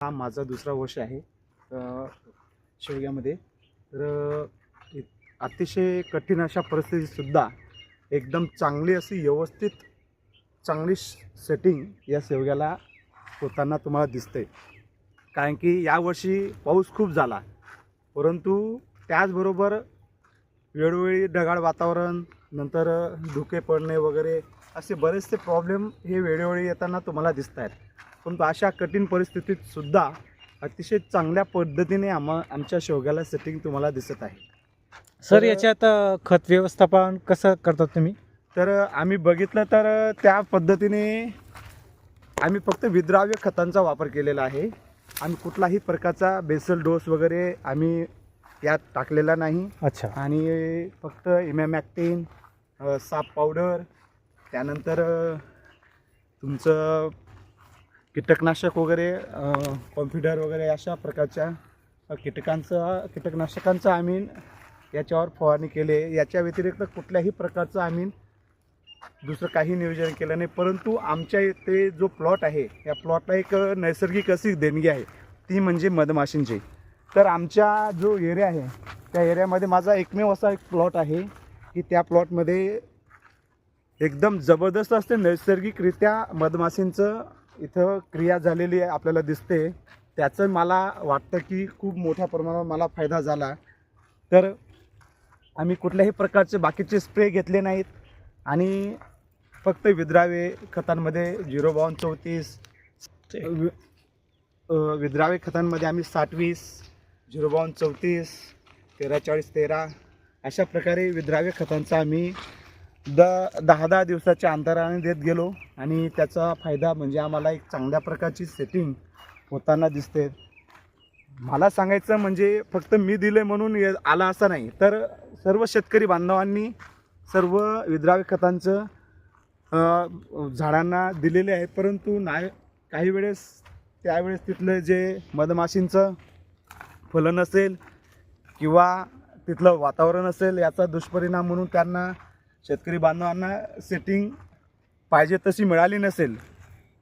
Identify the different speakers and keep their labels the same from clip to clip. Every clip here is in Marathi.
Speaker 1: हा माझा दुसरा वर्ष आहे शेवग्यामध्ये. तर अतिशय कठीण अशा परिस्थितीतसुद्धा एकदम चांगली अशी व्यवस्थित चांगली सेटिंग या शेवग्याला होताना तुम्हाला दिसते कारण की यावर्षी पाऊस खूप झाला. परंतु त्याचबरोबर वेळोवेळी ढगाळ वातावरण नंतर धुके पडणे वगैरे असे बरेचसे प्रॉब्लेम हे वेळोवेळी येताना तुम्हाला दिसत आहेत परंतु अशा कठीण परिस्थितीत सुद्धा अतिशय चांगल्या पद्धतीने आम्हा आमच्या शेवग्याला सेटिंग तुम्हाला दिसत आहे.
Speaker 2: सर याच्यात खत व्यवस्थापन कसं करतात तुम्ही?
Speaker 1: तर आम्ही बघितलं तर त्या पद्धतीने आम्ही फक्त विद्राव्य खतांचा वापर केलेला आहे. आम्ही कुठलाही प्रकारचा बेसल डोस वगैरे आम्ही यात टाकलेला नाही.
Speaker 2: अच्छा.
Speaker 1: आणि फक्त इमॅमॅक्टिन साप पावडर त्यानंतर तुमचं कीटकनाशक वगैरे कॉम्प्युटर वगैरे अशा प्रकारच्या कीटकांचं कीटकनाशकांचं आम्ही याच्यावर फवारणी केले याच्या व्यतिरिक्त कुठल्याही प्रकारचं आम्ही दुसरं काही नियोजन केलं नाही. परंतु आमच्या इथे जो प्लॉट आहे या प्लॉटला एक नैसर्गिक अशी देणगी आहे. ती म्हणजे मधमाशींची. तर आमच्या जो एरिया आहे त्या एरियामध्ये माझा एकमेव असा एक प्लॉट आहे की त्या प्लॉटमध्ये एकदम जबरदस्त असते नैसर्गिकरित्या मधमाशींचं इथं क्रिया झालेली आपल्याला दिसते. त्याचं मला वाटतं की खूप मोठ्या प्रमाणावर मला फायदा झाला. तर आम्ही कुठल्याही प्रकारचे बाकीचे स्प्रे घेतले नाहीत. आणि फक्त विद्रावे खतांमध्ये झिरो बावन चौतीस विद्रावे खतांमध्ये आम्ही साठ वीस झिरो बावन चौतीस तेरा चाळीस तेरा अशा प्रकारे विद्राव्य खतांचा आम्ही द दहा दहा दिवसाच्या अंतराने देत गेलो आणि त्याचा फायदा म्हणजे आम्हाला एक चांगल्या प्रकारची सेटिंग होताना दिसते. मला सांगायचं म्हणजे फक्त मी दिले म्हणून ये- आला असं नाही. तर सर्व शेतकरी बांधवांनी सर्व विद्राव्य खतांचं झाडांना दिलेले आहे परंतु नाही काही वेळेस त्यावेळेस तिथलं जे मधमाशींचं फलन असेल किंवा तिथलं वातावरण असेल याचा दुष्परिणाम म्हणून त्यांना शेतकरी बांधवांना सेटिंग पाहिजे तशी मिळाली नसेल.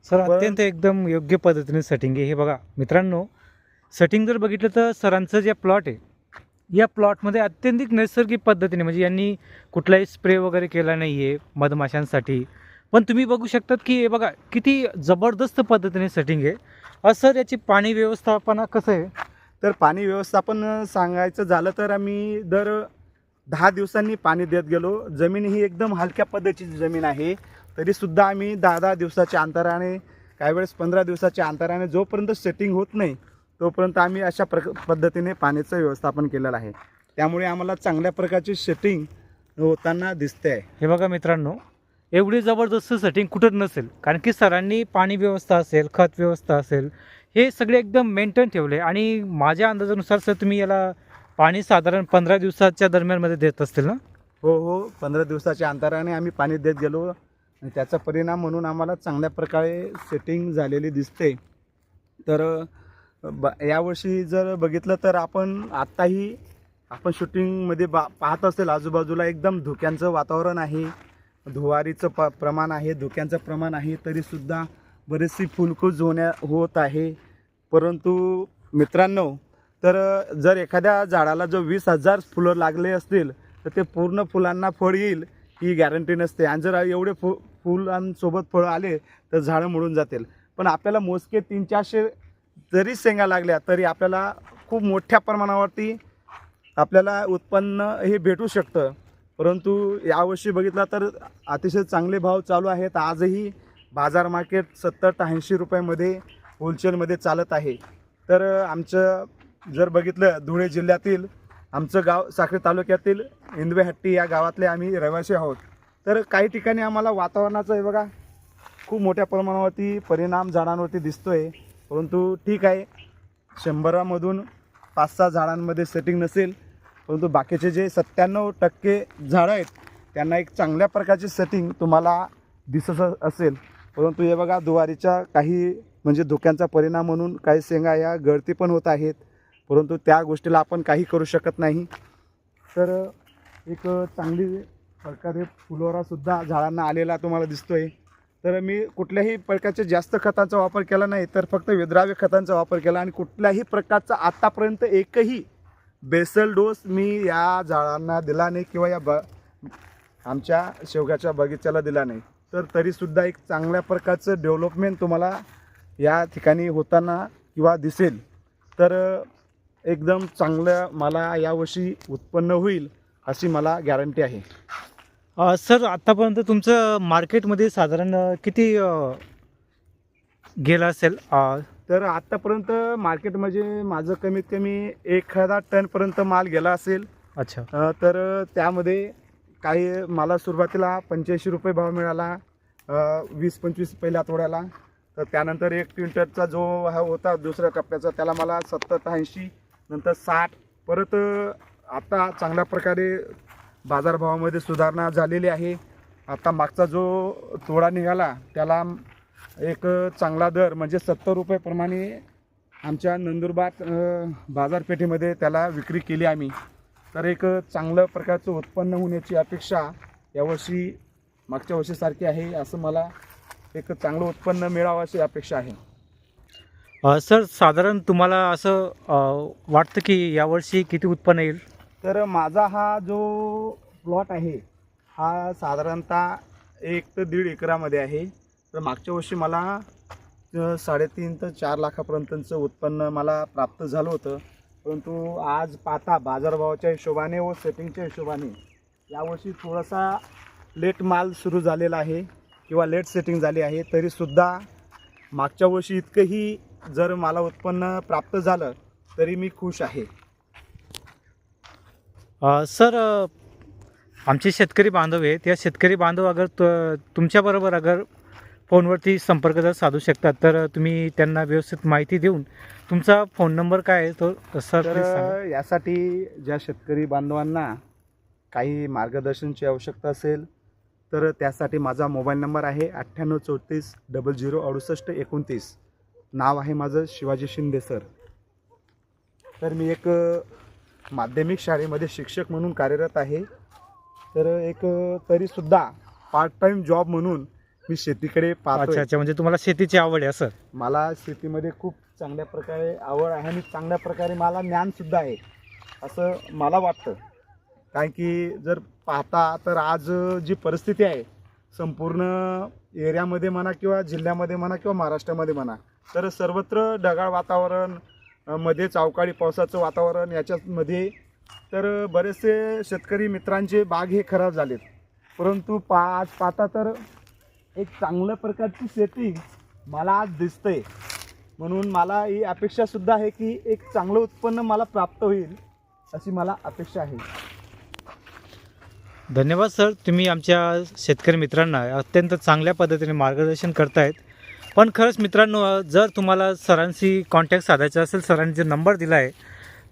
Speaker 2: सर
Speaker 1: पण-
Speaker 2: अत्यंत एकदम योग्य पद्धतीने सेटिंग आहे. हे बघा मित्रांनो सेटिंग जर बघितलं तर सरांचं जे प्लॉट आहे या प्लॉटमध्ये अत्यंतिक नैसर्गिक पद्धतीने म्हणजे यांनी कुठलाही स्प्रे वगैरे केला नाही आहे मधमाशांसाठी. पण तुम्ही बघू शकतात की हे बघा किती जबरदस्त पद्धतीने सेटिंग आहे. अ, सर याची पाणी व्यवस्थापना कसं आहे?
Speaker 1: तर पाणी व्यवस्थापन सांगायचं झालं तर आम्ही दर दहा दिवसांनी पाणी देत गेलो. जमीन ही एकदम हलक्या पद्धतीची जमीन आहे. तरीसुद्धा आम्ही दहा दहा दिवसाच्या अंतराने काही वेळेस पंधरा दिवसाच्या अंतराने जोपर्यंत सेटिंग होत नाही तोपर्यंत आम्ही अशा प्रक पद्धतीने पाण्याचं व्यवस्थापन केलेलं आहे. त्यामुळे आम्हाला चांगल्या प्रकारची सेटिंग होताना दिसते आहे.
Speaker 2: हे बघा मित्रांनो एवढी जबरदस्त सेटिंग कुठं नसेल. कारण की सरांनी पाणी व्यवस्था असेल खत व्यवस्था असेल हे सगळे एकदम मेंटेन ठेवले. आणि माझ्या अंदाजानुसार सर तुम्ही याला पाणी साधारण पंधरा दिवसाच्या दरम्यानमध्ये देत असतील ना?
Speaker 1: हो हो. पंधरा दिवसाच्या अंतराने आम्ही पाणी देत गेलो. आणि त्याचा परिणाम म्हणून आम्हाला चांगल्या प्रकारे सेटिंग झालेली दिसते. तर ब यावर्षी जर बघितलं तर आपण आत्ताही आपण शूटिंगमध्ये बा पाहत असेल आजूबाजूला एकदम धुक्यांचं वातावरण आहे. धुवारीचं प प्रमाण आहे धुक्यांचं प्रमाण आहे तरीसुद्धा बरीचशी फुलकूज होण्या होत आहे. परंतु मित्रांनो तर जर एखाद्या झाडाला जो वीस हजार फुलं लागले असतील तर ते पूर्ण फुलांना फळ येईल ही गॅरंटी नसते. आणि जर एवढे फु फुलांसोबत फळं आले तर झाडं मुडून जातील. पण आपल्याला मोजके तीन चारशे जरी शेंगा लागल्या तरी आपल्याला खूप मोठ्या प्रमाणावरती आपल्याला उत्पन्न हे भेटू शकतं. परंतु यावर्षी बघितला तर अतिशय चांगले भाव चालू आहेत. आजही बाजार मार्केट सत्तर ते ऐंशी रुपयामध्ये होलसेलमध्ये चालत आहे. तर आमचं जर बघितलं धुळे जिल्ह्यातील आमचं गाव साखरे तालुक्यातील इंदवेहट्टी या गावातले आम्ही रहिवासी आहोत. तर काही ठिकाणी आम्हाला वातावरणाचं बघा खूप मोठ्या प्रमाणावरती परिणाम झाडांवरती दिसतो आहे परंतु ठीक आहे शंभरामधून पाच सहा झाडांमध्ये सेटिंग नसेल परंतु बाकीचे जे सत्त्याण्णव टक्के झाडं आहेत त्यांना एक चांगल्या प्रकारची सेटिंग तुम्हाला दिसत असेल. परंतु हे बघा दुवारीच्या काही म्हणजे धोक्यांचा परिणाम म्हणून काही शेंगा या गळती पण होत आहेत. परंतु त्या गोष्टीला आपण काही करू शकत नाही. तर एक चांगली प्रकारे फुलोरासुद्धा झाडांना आलेला तुम्हाला दिसतो आहे तर मी कुठल्याही प्रकारच्या जास्त खतांचा वापर केला नाही तर फक्त विद्राव्य खतांचा वापर केला आणि कुठल्याही प्रकारचा आत्तापर्यंत एकही बेसल डोस मी या झाडांना दिला नाही किंवा या ब आमच्या शेवग्याच्या बगीचाला दिला नाही. तर तरीसुद्धा एक चांगल्या प्रकारचं डेव्हलपमेंट तुम्हाला या ठिकाणी होताना किंवा दिसेल. तर एकदम चांगलं मला यावर्षी उत्पन्न होईल अशी मला गॅरंटी आहे.
Speaker 2: अ, सर आत्तापर्यंत तुमचं मार्केटमध्ये साधारण अ, किती अ, गेलं असेल? अ,
Speaker 1: तर आत्तापर्यंत मार्केटमध्ये माझं कमीत कमी एक हजार टनपर्यंत माल गेला असेल.
Speaker 2: अच्छा.
Speaker 1: अ, तर त्यामध्ये काही मला सुरुवातीला पंच्याऐंशी रुपये भाव मिळाला अ, वीस पंचवीस पहिल्या आठवड्याला. तर त्यानंतर एक क्विंटलचा जो हा होता दुसऱ्या टप्प्याचा त्याला मला सत्तर ऐंशी नंतर साठ. परत आता चांगल्या प्रकारे बाजारभावामध्ये सुधारणा झालेली आहे. आता मागचा जो तोडा निघाला त्याला एक चांगला दर म्हणजे सत्तर रुपयेप्रमाणे आमच्या नंदुरबार बाजारपेठेमध्ये त्याला विक्री केली आम्ही. तर एक चांगलं प्रकारचं उत्पन्न होण्याची अपेक्षा यावर्षी मागच्या वर्षीसारखी आहे असं मला एक चांगलं उत्पन्न मिळावं अशी अपेक्षा आहे.
Speaker 2: सर साधारण तुम्हाला असं वाटतं की यावर्षी किती उत्पन्न येईल?
Speaker 1: तर माझा हा जो प्लॉट आहे हा साधारणतः एक ते दीड एकरामध्ये आहे. तर मागच्या वर्षी मला साडेतीन ते चार लाखापर्यंतचं उत्पन्न मला प्राप्त झालं होतं. परंतु आज पाहता बाजारभावाच्या हिशोबाने व सेटिंगच्या हिशोबाने यावर्षी थोडासा लेट माल सुरू झालेला आहे किंवा लेट सेटिंग झाली आहे तरीसुद्धा मागच्या वर्षी इतकंही जर मला उत्पन्न प्राप्त झालं तरी मी खुश आहे.
Speaker 2: अ, सर अ, आमचे शेतकरी बांधव आहेत. या शेतकरी बांधव अगर त- तुमच्याबरोबर अगर फोनवरती संपर्क जर साधू शकतात तर तुम्ही त्यांना व्यवस्थित माहिती देऊन तुमचा फोन नंबर काय आहे तो सर
Speaker 1: तर
Speaker 2: प्लीज सांगा.
Speaker 1: यासाठी ज्या शेतकरी बांधवांना काही मार्गदर्शनची आवश्यकता असेल तर त्यासाठी माझा मोबाईल नंबर आहे अठ्ठ्याण्णव चौतीस डबल झिरो अडुसष्ट एकोणतीस. नाव आहे माझं शिवाजी शिंदे सर. तर मी एक माध्यमिक शाळेमध्ये शिक्षक म्हणून कार्यरत आहे. तर एक तरीसुद्धा पार्ट टाईम जॉब म्हणून मी शेतीकडे पाहतो
Speaker 2: अच्छा अच्छा. म्हणजे तुम्हाला शेतीची आवड आहे असं?
Speaker 1: मला शेतीमध्ये खूप चांगल्या प्रकारे आवड आहे आणि चांगल्या प्रकारे मला ज्ञानसुद्धा आहे असं मला वाटतं. कारण की जर पाहता तर आज जी परिस्थिती आहे संपूर्ण एरियामध्ये म्हणा किंवा जिल्ह्यामध्ये म्हणा किंवा महाराष्ट्रामध्ये म्हणा तर सर्वत्र ढगाळ वातावरणमध्ये मध्येच अवकाळी पावसाचं वातावरण याच्यामध्ये. तर बरेचसे शेतकरी मित्रांचे बाग हे खराब झालेत. परंतु पा आज पाहता तर एक चांगल्या प्रकारची शेती मला आज दिसते म्हणून मला ही अपेक्षासुद्धा आहे की एक चांगलं उत्पन्न मला प्राप्त होईल अशी मला अपेक्षा आहे.
Speaker 2: धन्यवाद सर. तुम्ही आमच्या शेतकरी मित्रांना अत्यंत चांगल्या पद्धतीने मार्गदर्शन करतायत. पण खरंच मित्रांनो जर तुम्हाला सरांशी कॉन्टॅक्ट साधायचा असेल सरांनी जे नंबर दिला आहे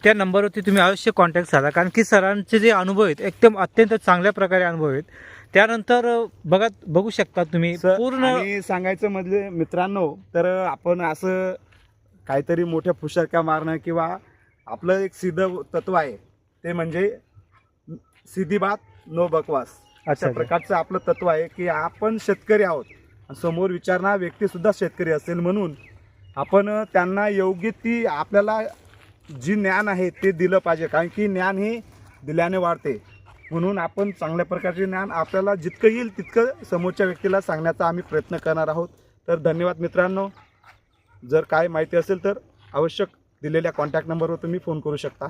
Speaker 2: त्या नंबरवरती तुम्ही अवश्य कॉन्टॅक्ट साधा. कारण की सरांचे जे अनुभव आहेत एकदम अत्यंत चांगल्या प्रकारे अनुभव आहेत. त्यानंतर बघा बघू शकता तुम्ही पूर्ण
Speaker 1: सांगायचं म्हणजे मित्रांनो तर आपण असं काहीतरी मोठ्या फुशारक्या मारणं किंवा आपलं एक सिद्ध तत्व आहे ते म्हणजे सिद्धी बात नो बकवास.
Speaker 2: अच्छा
Speaker 1: अशा प्रकारचं आपलं तत्व आहे की आपण शेतकरी आहोत. समोर विचारणारा व्यक्तीसुद्धा शेतकरी असेल म्हणून आपण त्यांना योग्य ती आपल्याला जी ज्ञान आहे ते दिलं पाहिजे. कारण की ज्ञान हे दिल्याने वाढते. म्हणून आपण चांगल्या प्रकारचे ज्ञान आपल्याला जितकं येईल तितकं समोरच्या व्यक्तीला सांगण्याचा आम्ही प्रयत्न करणार आहोत. तर धन्यवाद मित्रांनो. जर काय माहिती असेल तर आवश्यक दिलेल्या कॉन्टॅक्ट नंबरवर तुम्ही फोन करू शकता.